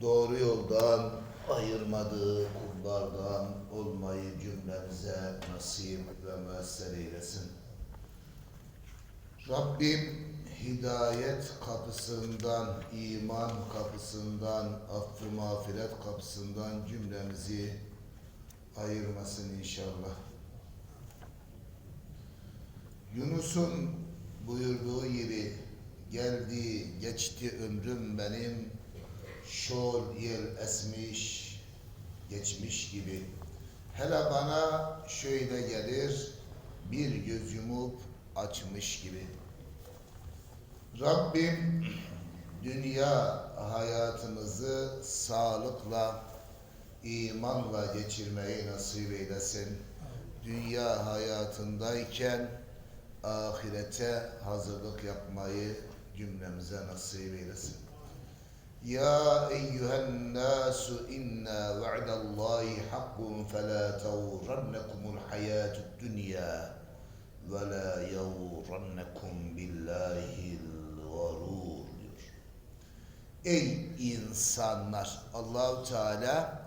doğru yoldan ayırmadığı kullardan olmayı cümlemize nasip ve müesser eylesin. Rabbim hidayet kapısından, iman kapısından, affı mağfiret kapısından cümlemizi ayırmasın inşallah. Yunus'un buyurduğu gibi geldi geçti ömrüm benim şol yel esmiş geçmiş gibi. Hele bana şöyle gelir bir göz yumup açmış gibi. Rabbim dünya hayatımızı sağlıkla, imanla geçirmeyi nasip eylesin. Dünya hayatındayken ahirete hazırlık yapmayı cümlemize nasip eylesin. Ya eyyühen nasu inna va'dallahi hakkun fela tevrannekumul hayatud dünya ve la yevrannekum billahil garur diyor. Ey insanlar! Allahu Teala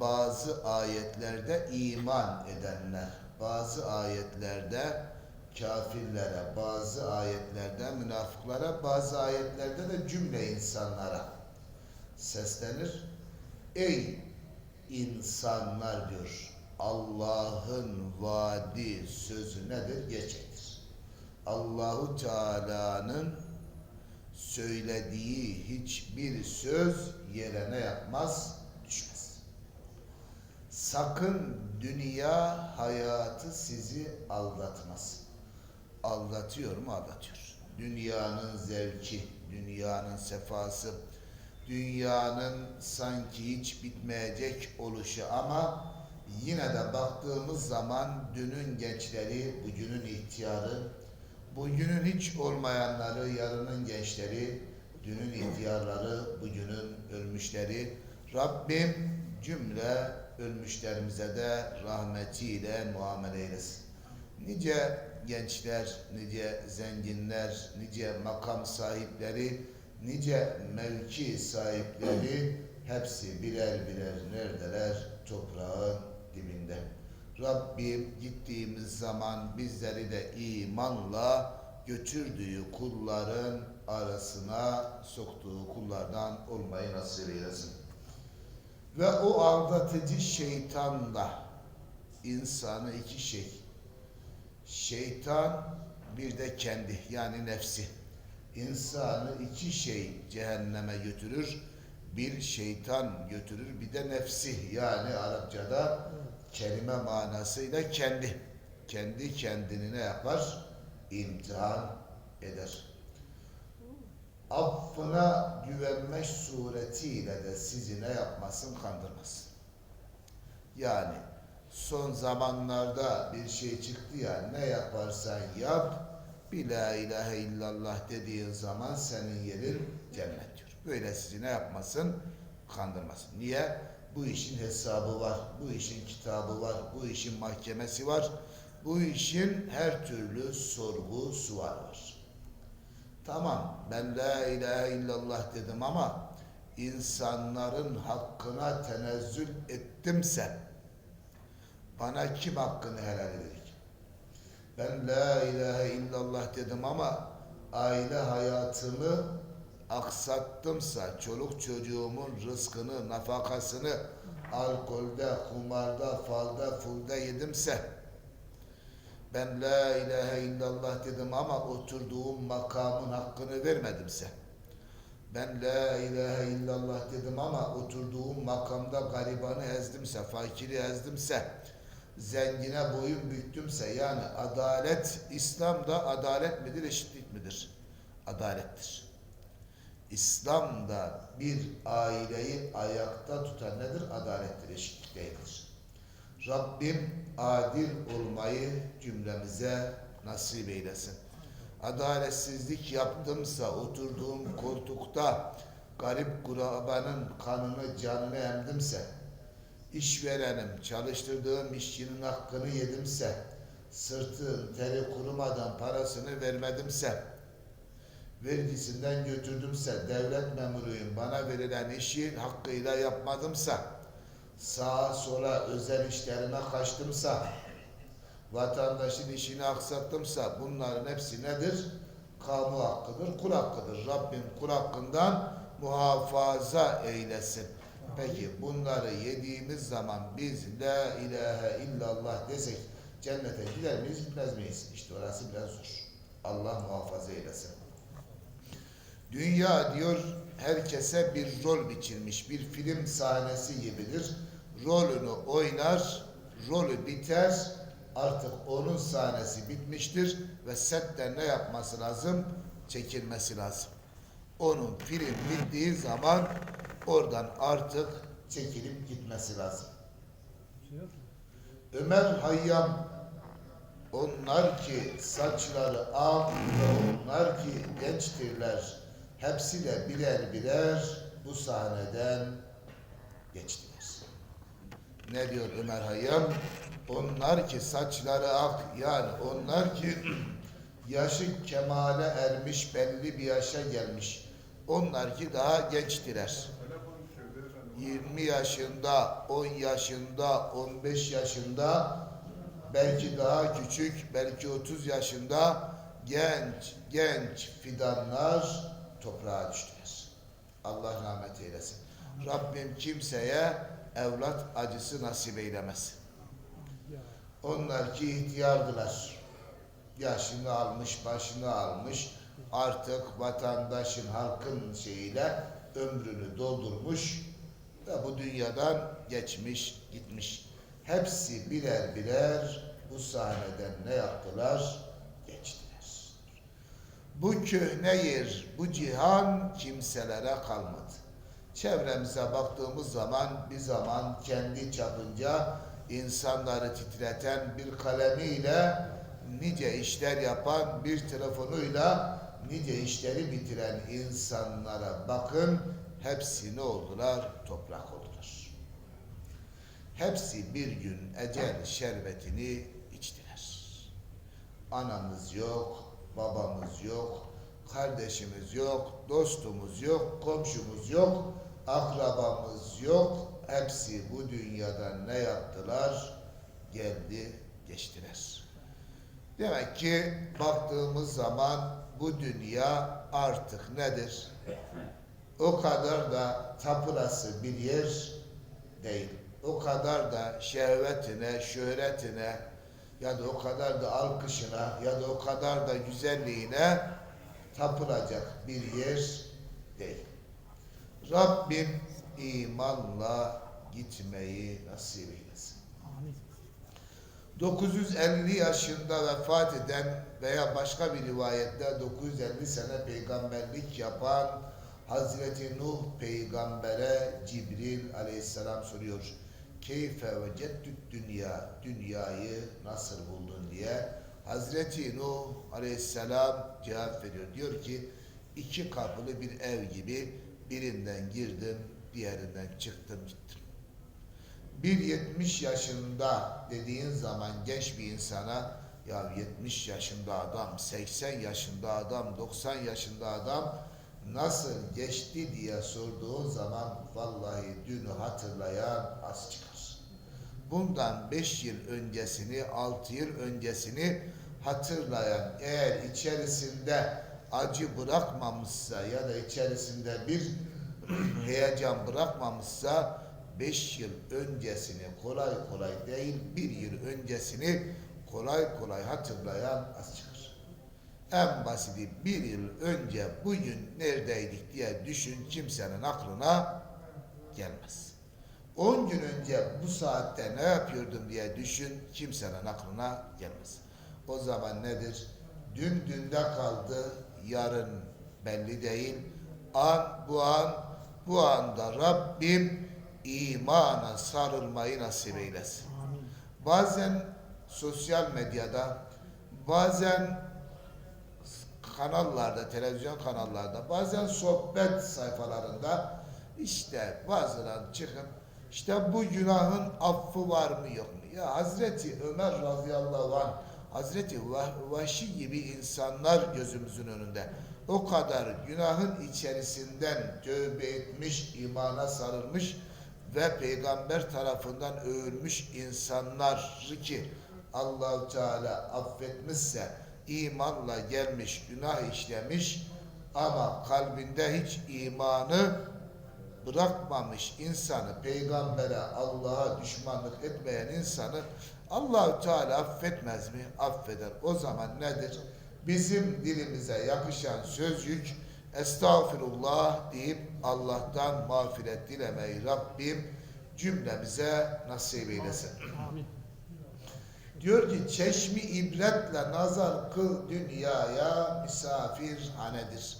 bazı ayetlerde iman edenler, bazı ayetlerde kafirlere, bazı ayetlerde münafıklara, bazı ayetlerde de cümle insanlara seslenir. Ey insanlar diyor. Allah'ın vaadi sözü nedir? Gerçektir. Allahu Teala'nın söylediği hiçbir söz yere ne yapmaz? Düşmez. Sakın dünya hayatı sizi aldatmasın. Aldatıyor mu? Aldatıyor. Dünyanın zevki, dünyanın sefası, dünyanın sanki hiç bitmeyecek oluşu ama yine de baktığımız zaman dünün gençleri, bugünün ihtiyarı, bugünün hiç olmayanları, yarının gençleri, dünün ihtiyarları, bugünün ölmüşleri, Rabbim cümle ölmüşlerimize de rahmetiyle muamele eylesin. Nice gençler, nice zenginler, nice makam sahipleri, nice mevki sahipleri hepsi birer birer neredeler? Toprağın dibinde. Rabbim gittiğimiz zaman bizleri de imanla götürdüğü kulların arasına soktuğu kullardan olmayı nasip eylesin. Ve o aldatıcı şeytanla insanı iki şey. Şeytan bir de kendi yani nefsi. İnsanı iki şey cehenneme götürür. Bir şeytan götürür bir de nefsi yani Arapçada kelime manasıyla kendi. Kendi kendini ne yapar? İmtihan eder. Affına güvenmek suretiyle de sizi ne yapmasın kandırmasın. Yani son zamanlarda bir şey çıktı ya ne yaparsan yap bir la ilahe illallah dediğin zaman senin yerin cennet diyor. Böyle sizi ne yapmasın? Kandırmasın. Niye? Bu işin hesabı var, bu işin kitabı var, bu işin mahkemesi var, bu işin her türlü sorgu sual var. Tamam ben la ilahe illallah dedim ama insanların hakkına tenezzül ettimse bana kim hakkını helal edecek? Ben la ilahe illallah dedim ama aile hayatımı aksattımsa, çoluk çocuğumun rızkını, nafakasını alkolde, kumarda, falda, fulda yedimse, ben la ilahe illallah dedim ama oturduğum makamın hakkını vermedimse, ben la ilahe illallah dedim ama oturduğum makamda garibanı ezdimse, fakiri ezdimse, zengine boyun büktümse, yani adalet, İslam'da adalet midir, eşitlik midir? Adalettir. İslam'da bir aileyi ayakta tutan nedir? Adalettir, eşitlik değildir. Rabbim adil olmayı cümlemize nasip eylesin. Adaletsizlik yaptımsa oturduğum koltukta garip kurabanın kanını canını emdimse, işverenim çalıştırdığım işçinin hakkını yedimse, sırtın teri kurumadan parasını vermedimse, vergisinden götürdümse, devlet memuruyum, bana verilen işi hakkıyla yapmadımsa, sağa sola özel işlerime kaçtımsa, vatandaşın işini aksattımsa bunların hepsi nedir? Kamu hakkıdır, kul hakkıdır. Rabbim kul hakkından muhafaza eylesin. Peki bunları yediğimiz zaman biz la ilahe illallah desek cennete gider miyiz gitmez miyiz? İşte orası biraz zor. Allah muhafaza eylesin. Dünya diyor herkese bir rol biçilmiş, bir film sahnesi gibidir. Rolünü oynar, rolü biter, artık onun sahnesi bitmiştir ve setten ne yapması lazım? Çekilmesi lazım. Onun film bittiği zaman oradan artık çekilip gitmesi lazım. Ömer Hayyam onlar ki saçları ak ve onlar ki gençtirler. Hepsi de birer birer bu sahneden geçtiler. Ne diyor Ömer Hayyam? Onlar ki saçları ak yani onlar ki yaşı kemale ermiş belli bir yaşa gelmiş. Onlar ki daha gençtiler. 20 yaşında, 10 yaşında, 15 yaşında, belki daha küçük, belki 30 yaşında genç, genç fidanlar toprağa düştüler. Allah rahmet eylesin. Rabbim kimseye evlat acısı nasip eylemesin. Onlar ki ihtiyardılar. Yaşını almış, başını almış. Artık vatandaşın, halkın şeyiyle ömrünü doldurmuş ve bu dünyadan geçmiş, gitmiş. Hepsi birer birer bu sahneden ne yaptılar? Geçtiler. Bu köhne yer, bu cihan kimselere kalmadı. Çevremize baktığımız zaman bir zaman kendi çapınca insanları titreten bir kalemiyle nice işler yapan bir telefonuyla nice işleri bitiren insanlara bakın hepsi ne oldular? Toprak oldular. Hepsi bir gün ecel şerbetini içtiler. Anamız yok, babamız yok, kardeşimiz yok, dostumuz yok, komşumuz yok, akrabamız yok. Hepsi bu dünyadan ne yaptılar? Geldi, geçtiler. Demek ki baktığımız zaman bu dünya artık nedir? O kadar da tapılası bir yer değil. O kadar da şehvetine, şöhretine ya da o kadar da alkışına ya da o kadar da güzelliğine tapılacak bir yer değil. Rabbim imanla gitmeyi nasip eylesin. 950 yaşında vefat eden veya başka bir rivayette 950 sene peygamberlik yapan Hazreti Nuh peygambere Cibril aleyhisselam soruyor. Keyfe veceddüt dünya, dünyayı nasıl buldun diye. Hazreti Nuh aleyhisselam cevap veriyor. Diyor ki iki kapılı bir ev gibi birinden girdim, diğerinden çıktım gittim. Bir 70 yaşında dediğin zaman genç bir insana ya 70 yaşında adam, 80 yaşında adam, 90 yaşında adam nasıl geçti diye sorduğun zaman vallahi dünü hatırlayan az çıkar. Bundan 5 yıl öncesini, 6 yıl öncesini hatırlayan eğer içerisinde acı bırakmamışsa ya da içerisinde bir heyecan bırakmamışsa 5 yıl öncesini kolay kolay değil bir yıl öncesini kolay kolay hatırlayan az çıkar. En basiti bir yıl önce bugün neredeydik diye düşün kimsenin aklına gelmez. 10 gün önce bu saatte ne yapıyordum diye düşün kimsenin aklına gelmez. O zaman nedir? Dün dünde kaldı, yarın belli değil. An bu an, bu anda Rabbim imana sarılmayı nasip eylesin. Bazen sosyal medyada, bazen kanallarda, televizyon kanallarda, bazen sohbet sayfalarında işte bazıları çıkıp işte bu günahın affı var mı yok mu? Ya Hazreti Ömer radıyallahu anh, Hazreti Vah- Vahşi gibi insanlar gözümüzün önünde. o kadar günahın içerisinden tövbe etmiş, imana sarılmış ve peygamber tarafından övülmüş insanları ki Allahu Teala affetmişse imanla gelmiş, günah işlemiş ama kalbinde hiç imanı bırakmamış insanı, peygambere, Allah'a düşmanlık etmeyen insanı Allahu Teala affetmez mi? Affeder. O zaman nedir? Bizim dilimize yakışan sözcük estağfirullah deyip Allah'tan mağfiret dilemeyi Rabbim cümlemize nasip eylesin. Amin. Diyor ki çeşmi ibretle nazar kıl dünyaya misafirhanedir.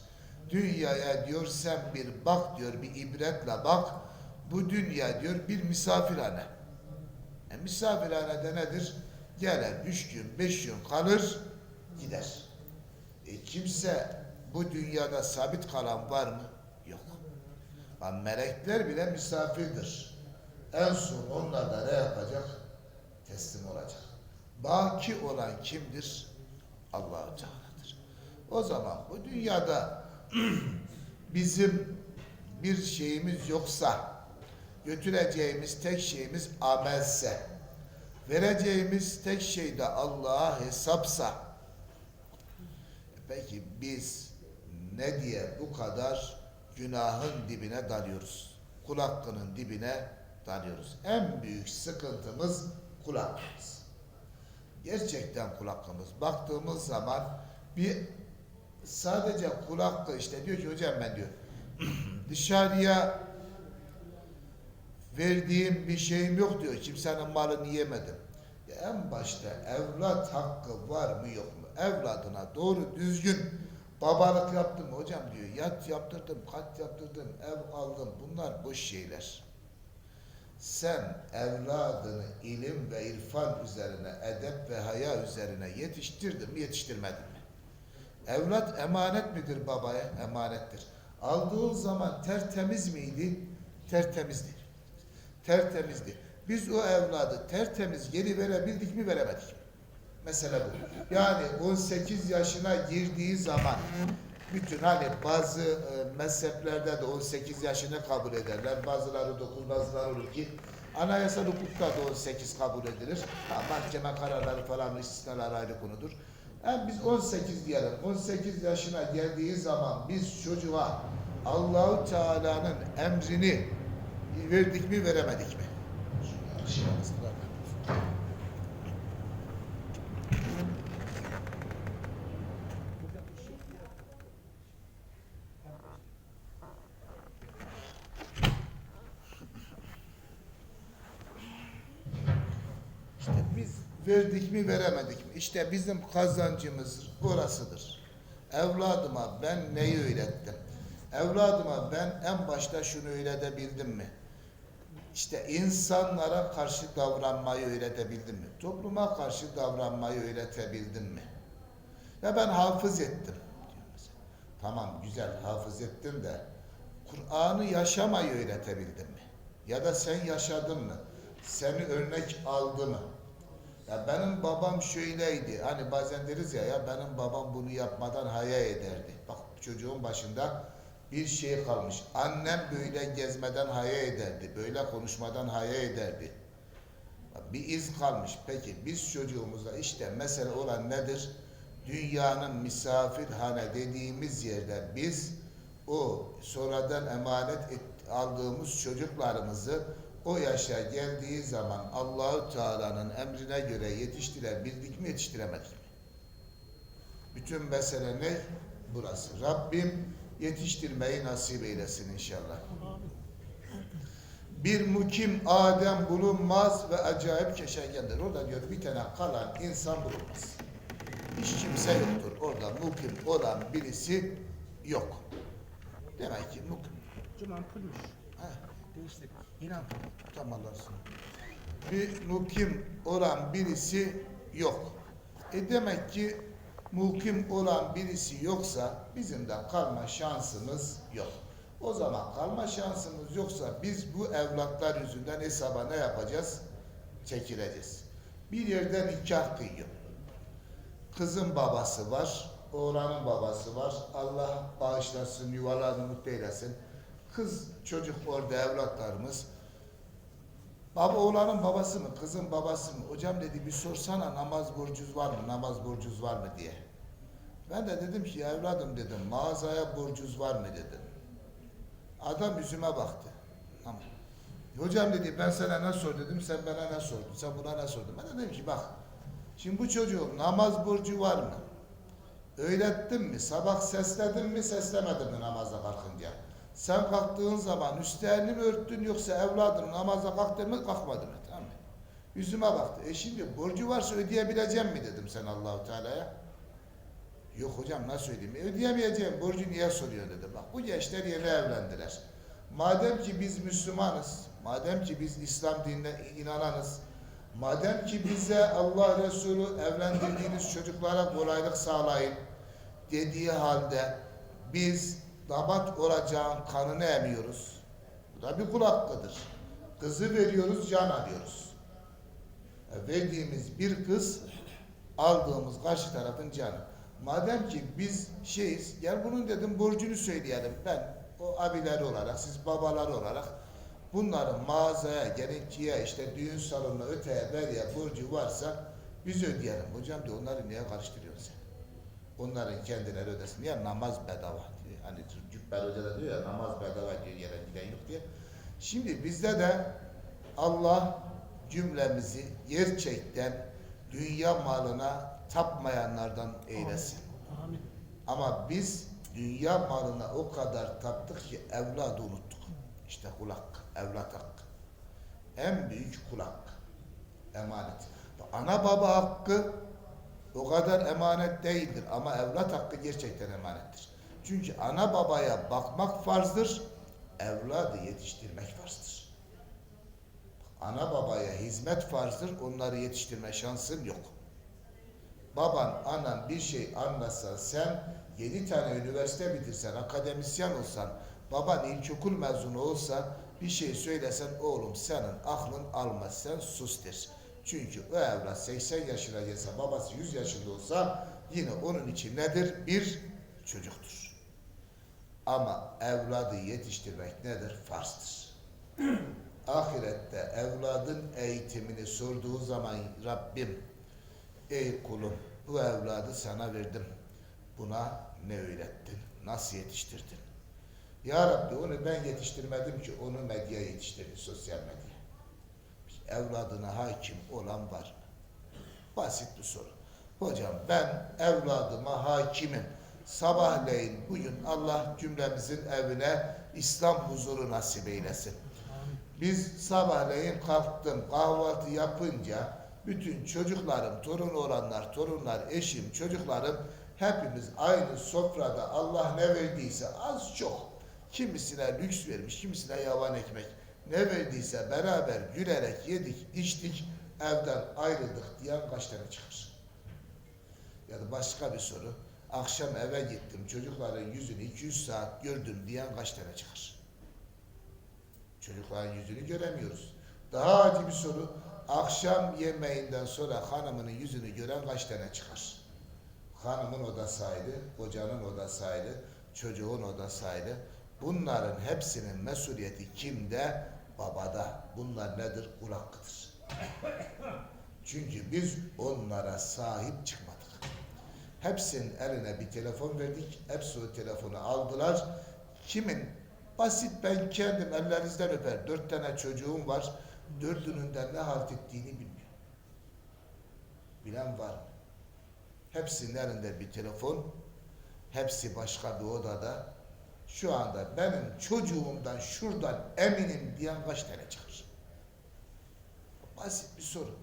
Dünyaya diyor sen bir bak diyor bir ibretle bak. Bu dünya diyor bir misafirhane. E, misafirhanede nedir? Gelir üç gün beş gün kalır gider. E, kimse bu dünyada sabit kalan var mı? Yok. Lan melekler bile misafirdir. En son onlar da ne yapacak? Teslim olacak. Baki olan kimdir? Allahu Teala'dır. O zaman bu dünyada bizim bir şeyimiz yoksa götüreceğimiz tek şeyimiz amelse vereceğimiz tek şey de Allah'a hesapsa peki biz ne diye bu kadar günahın dibine dalıyoruz? Kul hakkının dibine dalıyoruz. En büyük sıkıntımız kul hakkımız. Gerçekten kul. Baktığımız zaman bir sadece kul işte diyor ki hocam ben diyor dışarıya verdiğim bir şeyim yok diyor. Kimsenin malını yemedim. Ya en başta evlat hakkı var mı yok mu? Evladına doğru düzgün babalık yaptım hocam diyor. Yat yaptırdım, kat yaptırdım, ev aldım. Bunlar boş şeyler. Sen evladını ilim ve irfan üzerine, edep ve haya üzerine yetiştirdin mi, yetiştirmedin mi? Evlat emanet midir babaya? Emanettir. Aldığı zaman tertemiz miydi? Tertemizdi. Tertemizdi. Biz o evladı tertemiz geri verebildik mi veremedik mi? Mesele bu. Yani 18 yaşına girdiği zaman bütün hani bazı e, mezheplerde de 18 yaşını kabul ederler. Bazıları 9, bazıları 12. Anayasal hukukta da 18 kabul edilir. Ha, mahkeme kararları falan istisnalar ayrı konudur. Yani biz 18 diyelim. 18 yaşına geldiği zaman biz çocuğa Allahu Teala'nın emrini verdik mi veremedik mi? İşte biz verdik mi veremedik mi? İşte bizim kazancımız orasıdır. Evladıma ben neyi öğrettim? Evladıma ben en başta şunu öğretebildim mi? İşte insanlara karşı davranmayı öğretebildim mi? Topluma karşı davranmayı öğretebildim mi? Ya ben hafız ettim. Tamam güzel hafız ettin de Kur'an'ı yaşamayı öğretebildin mi? Ya da sen yaşadın mı? Seni örnek aldı mı? Ya benim babam şöyleydi. Hani bazen deriz ya ya benim babam bunu yapmadan haya ederdi. Bak çocuğun başında bir şey kalmış. Annem böyle gezmeden haya ederdi. Böyle konuşmadan haya ederdi. Bir iz kalmış. Peki biz çocuğumuzda işte mesele olan nedir? Dünyanın misafirhane dediğimiz yerde biz o sonradan emanet et, aldığımız çocuklarımızı o yaşa geldiği zaman Allahu Teala'nın emrine göre yetiştirebildik mi yetiştiremedik mi? Bütün mesele ne? Burası. Rabbim yetiştirmeyi nasip eylesin inşallah. Bir mukim Adem bulunmaz ve acayip keşengendir. Orada diyor bir tane kalan insan bulunmaz. Hiç kimse yoktur. Orada mukim olan birisi yok. Demek ki mukim. Cuma ampulmüş. Ha, Değişti. Yeni ampul. tam Allah'ın Bir mukim olan birisi yok. E demek ki mukim olan birisi yoksa bizim de kalma şansımız yok. O zaman kalma şansımız yoksa biz bu evlatlar yüzünden hesaba ne yapacağız? Çekileceğiz. Bir yerden nikah kıyıyor. Kızın babası var, oğlanın babası var. Allah bağışlasın, yuvalarını mutlu eylesin. Kız çocuk orada evlatlarımız. Baba oğlanın babası mı, kızın babası mı? Hocam dedi bir sorsana namaz borcuz var mı, namaz borcuz var mı diye. Ben de dedim ki evladım dedim mağazaya borcuz var mı dedim. Adam yüzüme baktı. Tamam. Hocam dedi ben sana ne sor dedim sen bana ne sordun sen buna ne sordun. Ben de dedim ki bak şimdi bu çocuğun namaz borcu var mı? Öğrettin mi? Sabah sesledin mi seslemedin mi namaza kalkınca? Sen kalktığın zaman üstlerini mi örttün yoksa evladın namaza kalktın mı kalkmadın mı? Tamam mı? Yüzüme baktı. E şimdi borcu varsa ödeyebileceğim mi dedim sen Allahu Teala'ya. Yok hocam nasıl ödeyeyim? E, ödeyemeyeceğim. Borcu niye soruyor dedim. Bak bu gençler yeni evlendiler. Madem ki biz Müslümanız, madem ki biz İslam dinine inananız, madem ki bize Allah Resulü evlendirdiğiniz çocuklara kolaylık sağlayın dediği halde biz damat olacağın kanını emiyoruz. Bu da bir kul hakkıdır. Kızı veriyoruz, can alıyoruz. E, Verdiğimiz bir kız aldığımız karşı tarafın canı. Madem ki biz şeyiz, gel bunun dedim borcunu söyleyelim. Ben o abileri olarak, siz babaları olarak bunların mağazaya, gerekçiye, işte düğün salonuna, öteye, beriye borcu varsa biz ödeyelim. Hocam diyor onları niye karıştırıyorsun sen? Onların kendileri ödesin. Ya namaz bedava. Hani Cübbel Hoca da diyor ya namaz bedava yere giden yok diye. Şimdi bizde de Allah cümlemizi gerçekten dünya malına tapmayanlardan eylesin. Amin. Ama biz dünya malına o kadar taptık ki evladı unuttuk. İşte kul hakkı, evlat hakkı. En büyük kul hakkı. Emanet. Ana baba hakkı o kadar emanet değildir ama evlat hakkı gerçekten emanettir. Çünkü ana babaya bakmak farzdır, evladı yetiştirmek farzdır. Ana babaya hizmet farzdır, onları yetiştirme şansın yok. Baban, anan bir şey anlasa, sen yedi tane üniversite bitirsen, akademisyen olsan, baban ilkokul mezunu olsa, bir şey söylesen oğlum senin aklın almaz, sen sus der. Çünkü o evlat 80 yaşına gelse, babası 100 yaşında olsa yine onun için nedir? Bir çocuktur. Ama evladı yetiştirmek nedir? Farzdır. Ahirette evladın eğitimini sorduğu zaman Rabbim Ey kulum bu evladı sana verdim. Buna ne öğrettin? Nasıl yetiştirdin? Ya Rabbi onu ben yetiştirmedim ki onu medya yetiştirdi, sosyal medya. Evladına hakim olan var? Basit bir soru. Hocam ben evladıma hakimim. Sabahleyin bugün Allah cümlemizin evine İslam huzuru nasip eylesin. Biz sabahleyin kalktım kahvaltı yapınca bütün çocuklarım, torun olanlar, torunlar, eşim, çocuklarım hepimiz aynı sofrada Allah ne verdiyse az çok kimisine lüks vermiş, kimisine yavan ekmek ne verdiyse beraber gülerek yedik, içtik, evden ayrıldık diyen kaç tane çıkar? Ya da başka bir soru. Akşam eve gittim, çocukların yüzünü 200 saat gördüm diyen kaç tane çıkar? Çocukların yüzünü göremiyoruz. Daha acı bir soru. Akşam yemeğinden sonra hanımının yüzünü gören kaç tane çıkar? Hanımın odası ayrı, kocanın odası çocuğun odası ayrı. Bunların hepsinin mesuliyeti kimde? Babada. Bunlar nedir? Kul hakkıdır. Çünkü biz onlara sahip çıkmadık. Hepsinin eline bir telefon verdik. Hepsi o telefonu aldılar. Kimin Basit ben kendim ellerinizden öper. Dört tane çocuğum var. Dördünün de ne halt ettiğini bilmiyor. Bilen var mı? Hepsinin elinde bir telefon. Hepsi başka bir odada. Şu anda benim çocuğumdan şuradan eminim diyen kaç tane çıkar? Basit bir soru.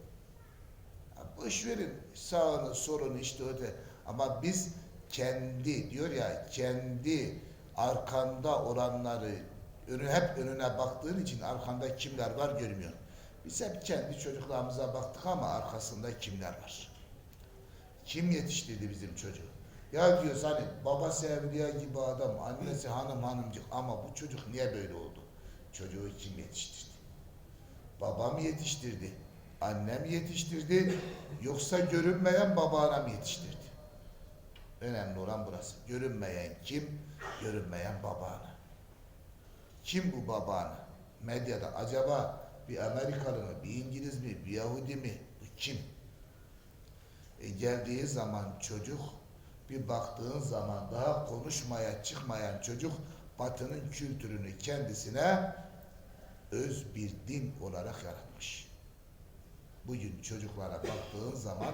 Ya boş verin sağını solunu işte öde. Ama biz kendi diyor ya kendi arkanda olanları önü hep önüne baktığın için arkanda kimler var görmüyor. Biz hep kendi çocuklarımıza baktık ama arkasında kimler var? Kim yetiştirdi bizim çocuğu? Ya diyoruz hani babası evliya gibi adam, annesi hanım hanımcık ama bu çocuk niye böyle oldu? Çocuğu kim yetiştirdi? Babam yetiştirdi, annem yetiştirdi, yoksa görünmeyen babana mı yetiştirdi? Önemli olan burası. Görünmeyen kim? Görünmeyen babanı. Kim bu babanı? Medyada acaba bir Amerikalı mı, bir İngiliz mi, bir Yahudi mi? Bu kim? E geldiği zaman çocuk, bir baktığın zaman daha konuşmaya çıkmayan çocuk Batı'nın kültürünü kendisine öz bir din olarak yaratmış. Bugün çocuklara baktığın zaman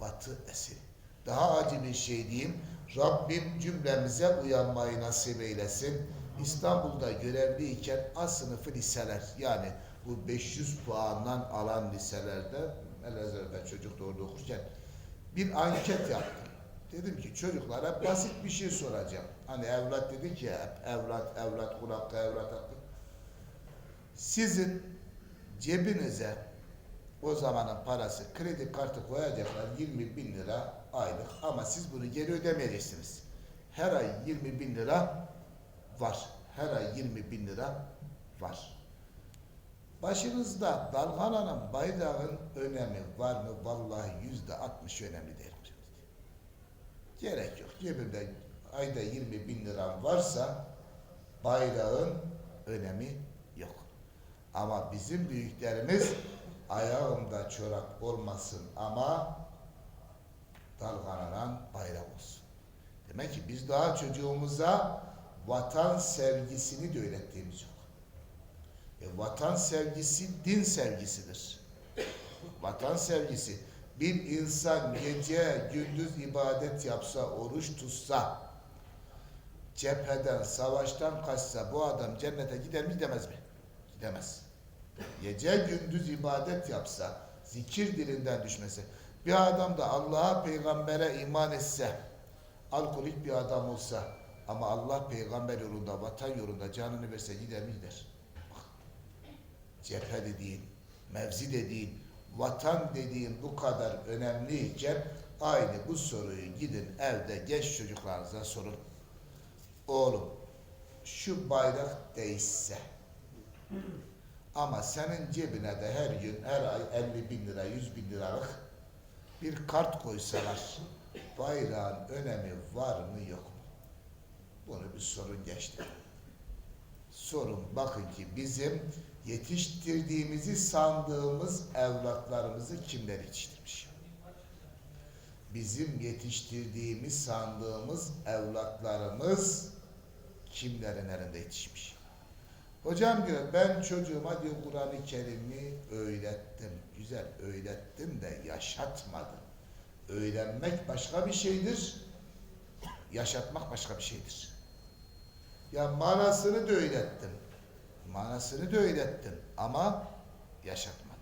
Batı esiri. Daha acı bir şey diyeyim. Rabbim cümlemize uyanmayı nasip eylesin. İstanbul'da görevliyken A sınıfı liseler yani bu 500 puandan alan liselerde Elazığ'da çocuk da orada okurken bir anket yaptım. Dedim ki çocuklara basit bir şey soracağım. Hani evlat dedik ya hep evlat, evlat, kulakta evlat hakkı. Sizin cebinize o zamanın parası kredi kartı koyacaklar 20 bin lira aylık ama siz bunu geri ödemeyeceksiniz. Her ay 20 bin lira var. Her ay 20 bin lira var. Başınızda dalgalanın bayrağın önemi var mı? Vallahi yüzde 60 önemli değil. Gerek yok. Cebimde ayda 20 bin liram varsa bayrağın önemi yok. Ama bizim büyüklerimiz ayağımda çorap olmasın ama dalgalanan bayrak olsun. Demek ki biz daha çocuğumuza vatan sevgisini de öğrettiğimiz yok. E, vatan sevgisi din sevgisidir. Vatan sevgisi. Bir insan gece gündüz ibadet yapsa, oruç tutsa, cepheden, savaştan kaçsa bu adam cennete gider mi gidemez mi? Gidemez. Gece gündüz ibadet yapsa, zikir dilinden düşmese, bir adam da Allah'a, peygambere iman etse, alkolik bir adam olsa ama Allah peygamber yolunda, vatan yolunda canını verse gider mi gider? Bak, cephe dediğin, mevzi dediğin, vatan dediğin bu kadar önemliyken aynı bu soruyu gidin evde genç çocuklarınıza sorun. Oğlum şu bayrak değişse ama senin cebine de her gün her ay 50 bin lira 100 bin liralık bir kart koysalar bayrağın önemi var mı yok mu? Bunu bir sorun geçti. Sorun bakın ki bizim yetiştirdiğimizi sandığımız evlatlarımızı kimler yetiştirmiş? Bizim yetiştirdiğimiz sandığımız evlatlarımız kimlerin elinde yetişmiş? Hocam diyor ben çocuğuma diyor Kur'an-ı Kerim'i öğrettim. Güzel öğrettim de yaşatmadım. Öğrenmek başka bir şeydir. Yaşatmak başka bir şeydir. Ya manasını da öğrettim. Manasını da öğrettim ama yaşatmadım.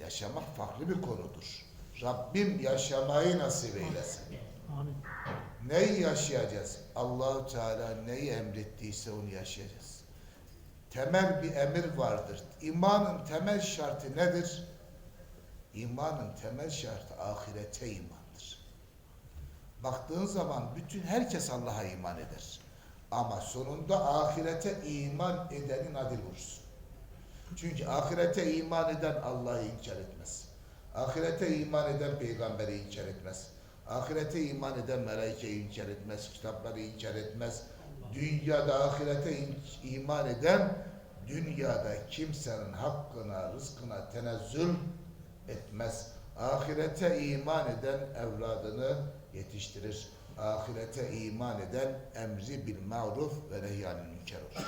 Yaşamak farklı bir konudur. Rabbim yaşamayı nasip eylesin. Amin. Neyi yaşayacağız? Allahu Teala neyi emrettiyse onu yaşayacağız. Temel bir emir vardır. İmanın temel şartı nedir? İmanın temel şartı ahirete imandır. Baktığın zaman bütün herkes Allah'a iman eder. Ama sonunda ahirete iman edenin adil vurursun. Çünkü ahirete iman eden Allah'ı inkar etmez. Ahirete iman eden peygamberi inkar etmez. Ahirete iman eden melaikeyi inkar etmez, kitapları inkar etmez. Dünyada ahirete iman eden dünyada kimsenin hakkına, rızkına tenezzül etmez. Ahirete iman eden evladını yetiştirir. Ahirete iman eden emri bil maruf ve nehyanil münker olur.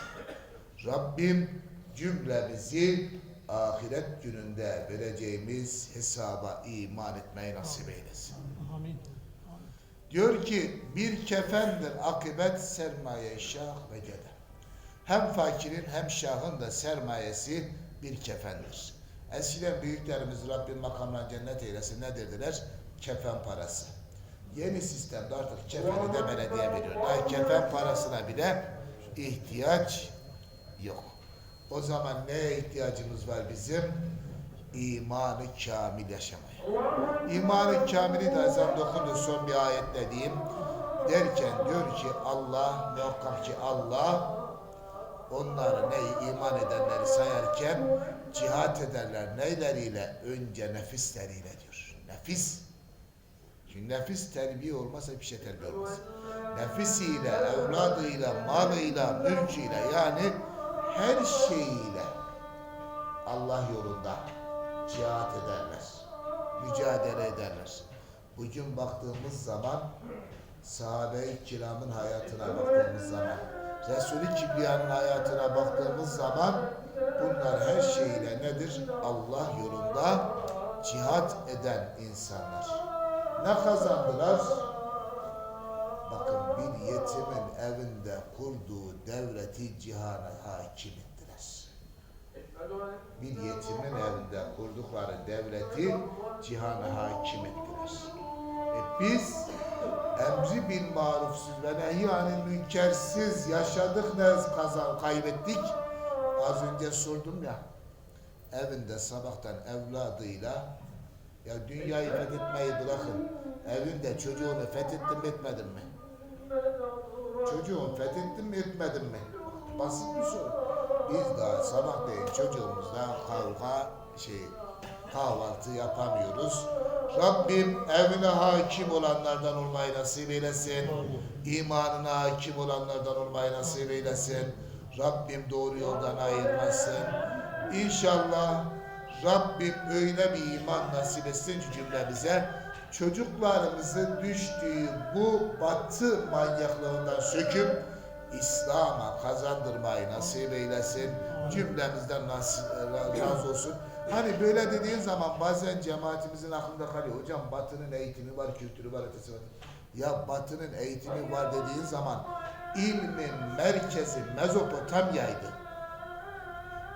Rabbim cümlemizi ahiret gününde vereceğimiz hesaba iman etmeyi nasip eylesin. Amin. Diyor ki bir kefendir akıbet sermaye şah ve gede. Hem fakirin hem şahın da sermayesi bir kefendir. Eskiden büyüklerimiz Rabbim makamına cennet eylesin ne dediler? Kefen parası. Yeni sistemde artık kefeni de belediye veriyor. Daha kefen parasına bile ihtiyaç yok. O zaman neye ihtiyacımız var bizim? İmanı kamil yaşamaya. İmanı kamili de ezan dokundu son bir ayetle diyeyim. Derken diyor ki Allah muhakkak ki Allah onları neyi iman edenleri sayarken cihat ederler neyleriyle? Önce nefisleriyle diyor. Nefis. Çünkü nefis terbiye olmazsa bir şey terbiye olmaz. Nefisiyle, evladıyla, malıyla, mülküyle yani her şeyiyle Allah yolunda cihat ederler. Mücadele ederler. Bugün baktığımız zaman sahabe-i kiramın hayatına baktığımız zaman Resul-i Kibriya'nın hayatına baktığımız zaman bunlar her şeyiyle nedir? Allah yolunda cihat eden insanlar. Ne kazandılar? Bakın bir yetimin evinde kurduğu devleti cihana hakim ettiler. Bir yetimin evinde kurdukları devleti cihana hakim ettiler. E biz emri bil marufsuz ve nehyanil münkersiz yaşadık ne kazan kaybettik. Az önce sordum ya evinde sabahtan evladıyla ya dünyayı fethetmeyi bırakın. Evinde çocuğunu fethettin mi etmedin mi? Çocuğun fethettin mi etmedin mi? Basit bir soru. Biz daha sabahleyin çocuğumuzla kavga şey kahvaltı yapamıyoruz. Rabbim evine hakim olanlardan olmayı nasip eylesin. İmanına hakim olanlardan olmayı nasip eylesin. Rabbim doğru yoldan ayırmasın. İnşallah Rabbim öyle bir iman nasip etsin ki cümlemize çocuklarımızı düştüğü bu batı manyaklığından söküp İslam'a kazandırmayı nasip eylesin. Cümlemizden nasip, razı olsun. Hani böyle dediğin zaman bazen cemaatimizin aklında kalıyor. Hocam batının eğitimi var, kültürü var, ötesi var. Ya batının eğitimi var dediğin zaman ilmin merkezi Mezopotamya'ydı.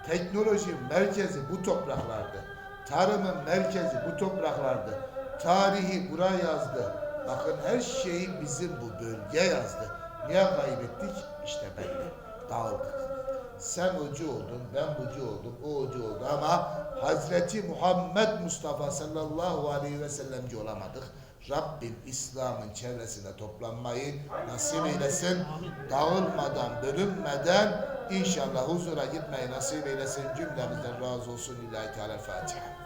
Teknoloji merkezi bu topraklardı. Tarımın merkezi bu topraklardı. Tarihi buraya yazdı. Bakın her şeyi bizim bu bölge yazdı. Niye kaybettik? İşte belli. Dağıldık. Sen hoca oldun, ben bucu oldum, o hoca oldu ama Hazreti Muhammed Mustafa sallallahu aleyhi ve sellemci olamadık. Rabbim İslam'ın çevresinde toplanmayı nasip eylesin. Dağılmadan, bölünmeden inşallah huzura gitmeyi nasip eylesin. Cümlemizden razı olsun. Lillahi Teala Fatiha.